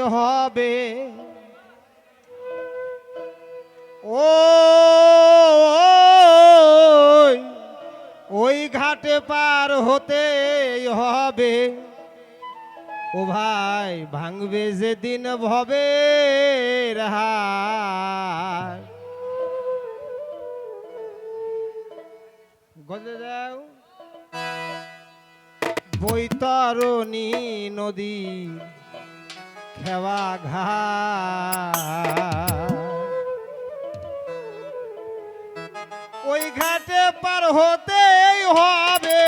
হবে। ও, ওই ঘাটে পার হতে হবে। ও ভাই, ভাঙবে যেদিন ভবে গজে যাও। বৈতরণী নদী খেওয়া ঘা। ওই ঘাটে পার হতেই হবে।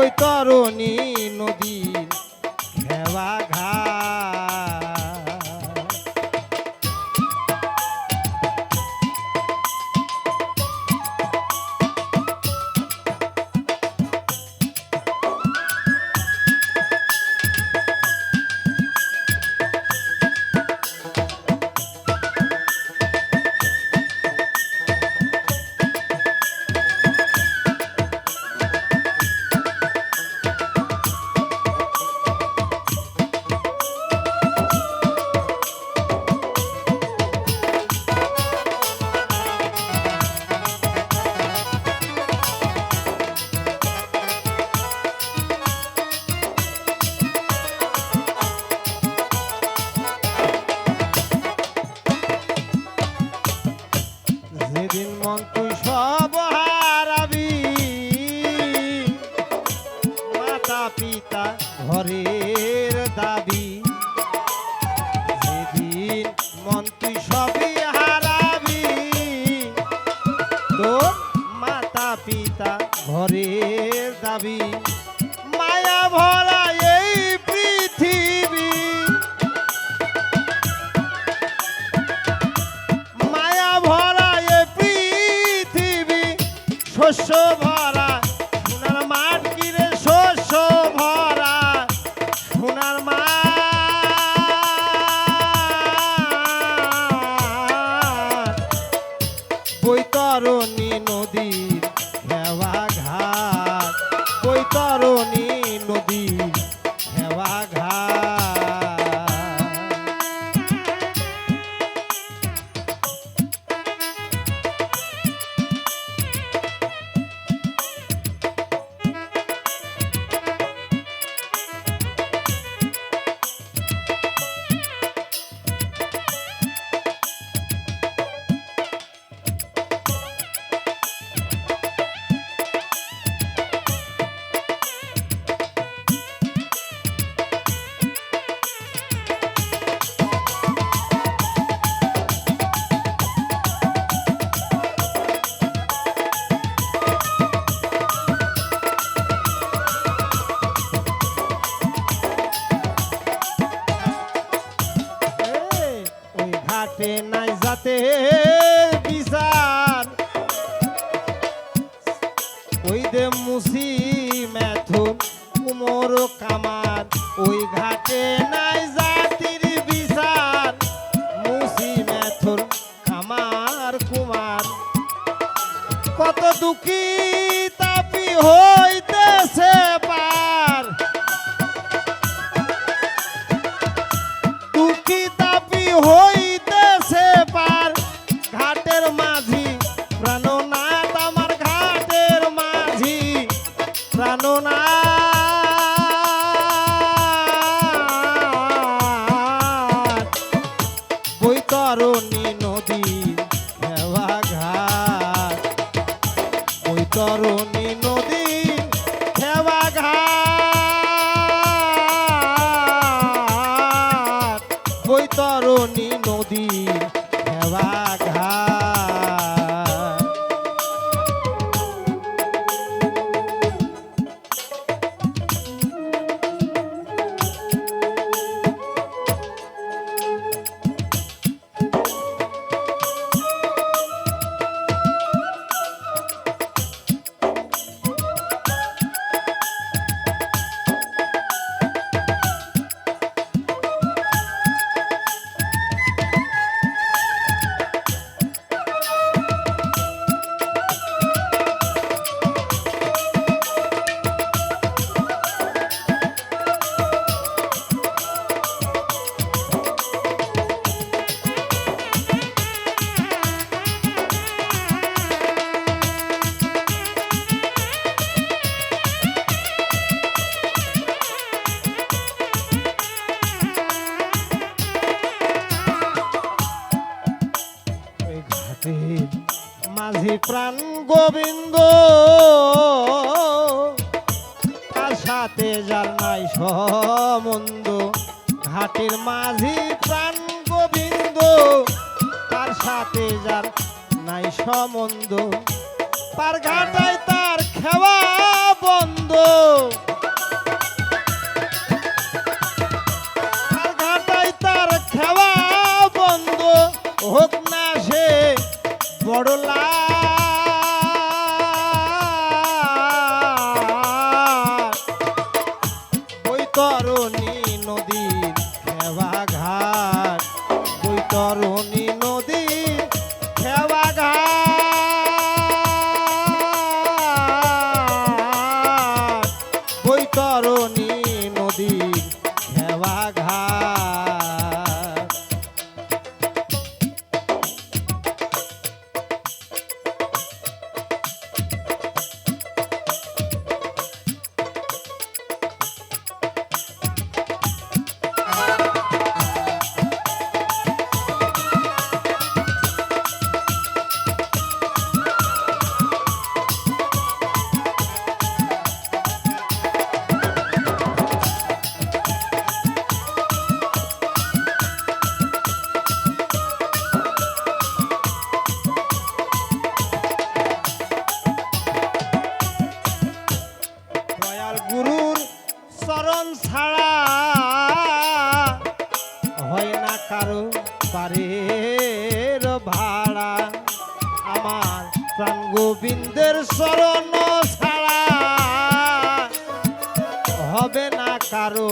বৈতরণী নদী শস্য ভরা সোনার মাঠ কিরে শস্য ভরা সোনার মাঠ। বৈতরণী নদীর হেওয়া ঘাট বৈতরণী mãozinha. বৈতরণী নদী হেবা ঘাট আমি প্রাণ গোবিন্দ। তার সাথে যার নাই সমন্দ ঘাটের মাঝি প্রাণ গোবিন্দ। তার সাথে যার নাই সমন্দ তার ঘাটায় তার খেওয়া বন্ধ। হোক না সে বড় লাভ সন্তান গোবিন্দের স্মরণ ছাড়া হবে না কারও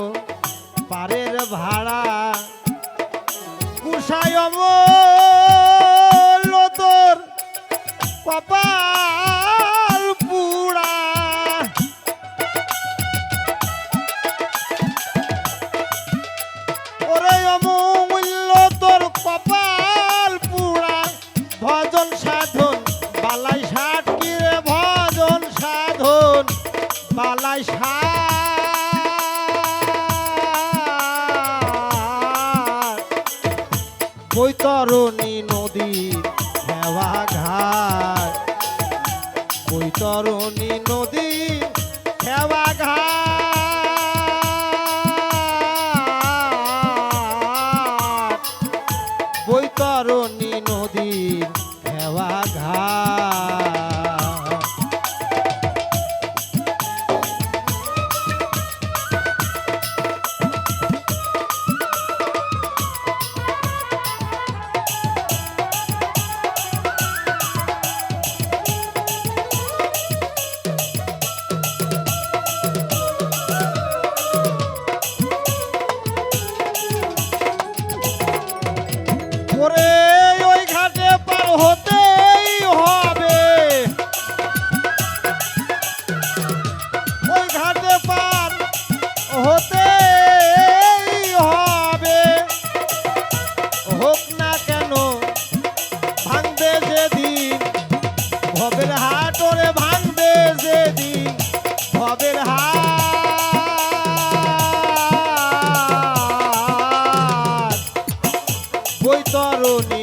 জীবনে